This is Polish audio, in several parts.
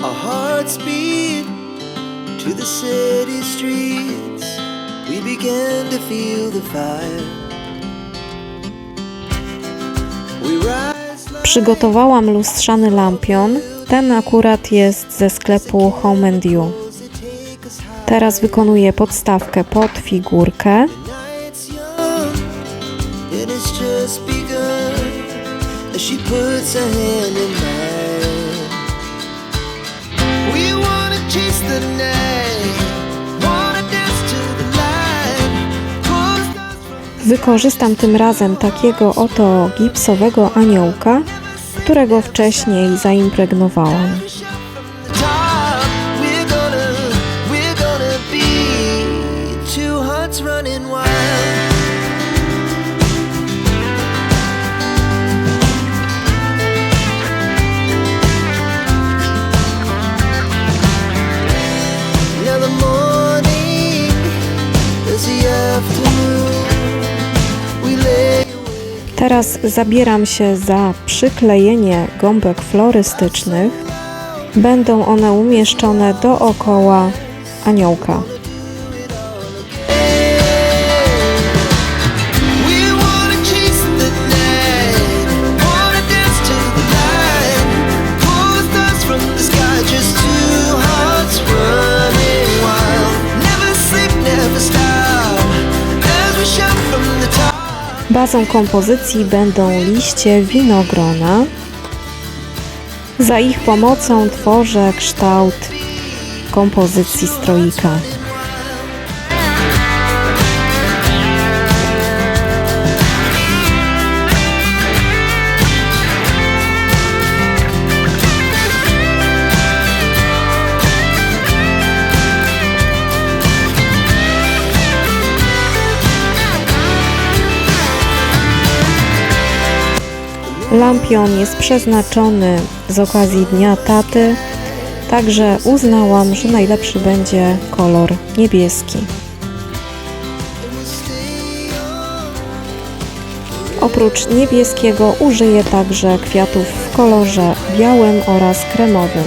Our hearts beat to the city streets. We began to feel the fire. Przygotowałam lustrzany lampion. Ten akurat jest ze sklepu Home and You. Teraz wykonuję podstawkę pod figurkę. She puts her hand in mine. Wykorzystam tym razem takiego oto gipsowego aniołka, którego wcześniej zaimpregnowałam. Teraz zabieram się za przyklejenie gąbek florystycznych. Będą one umieszczone dookoła aniołka. Bazą kompozycji będą liście winogrona. Za ich pomocą tworzę kształt kompozycji stroika. Lampion jest przeznaczony z okazji Dnia Taty, także uznałam, że najlepszy będzie kolor niebieski. Oprócz niebieskiego użyję także kwiatów w kolorze białym oraz kremowym.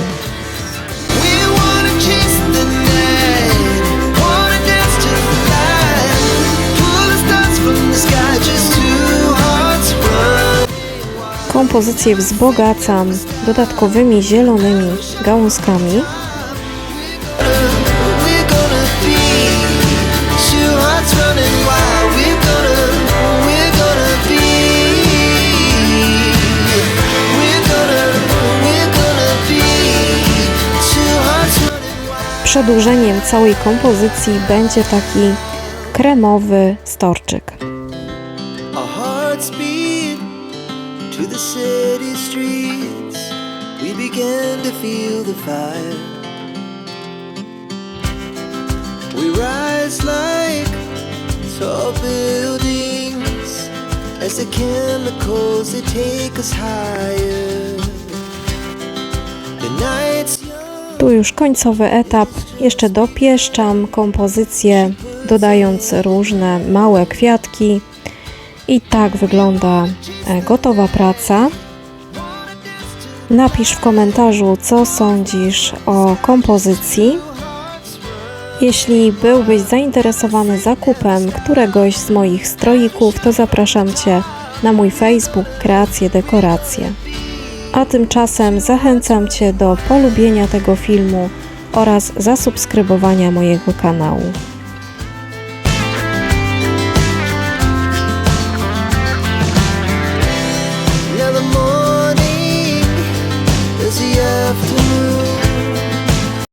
Be two hearts running wild. Przedłużeniem całej kompozycji będzie taki kremowy storczyk. To the city streets. We began to feel the fire. We rise like tall buildings as the chemicals they take us higher. The night's. Tu już końcowy etap. Jeszcze dopieszczam kompozycję, dodając różne małe kwiatki. I tak wygląda e, gotowa praca. Napisz w komentarzu, co sądzisz o kompozycji. Jeśli byłbyś zainteresowany zakupem któregoś z moich stroików, to zapraszam Cię na mój Facebook Kreacje Dekoracje. A tymczasem zachęcam Cię do polubienia tego filmu oraz zasubskrybowania mojego kanału.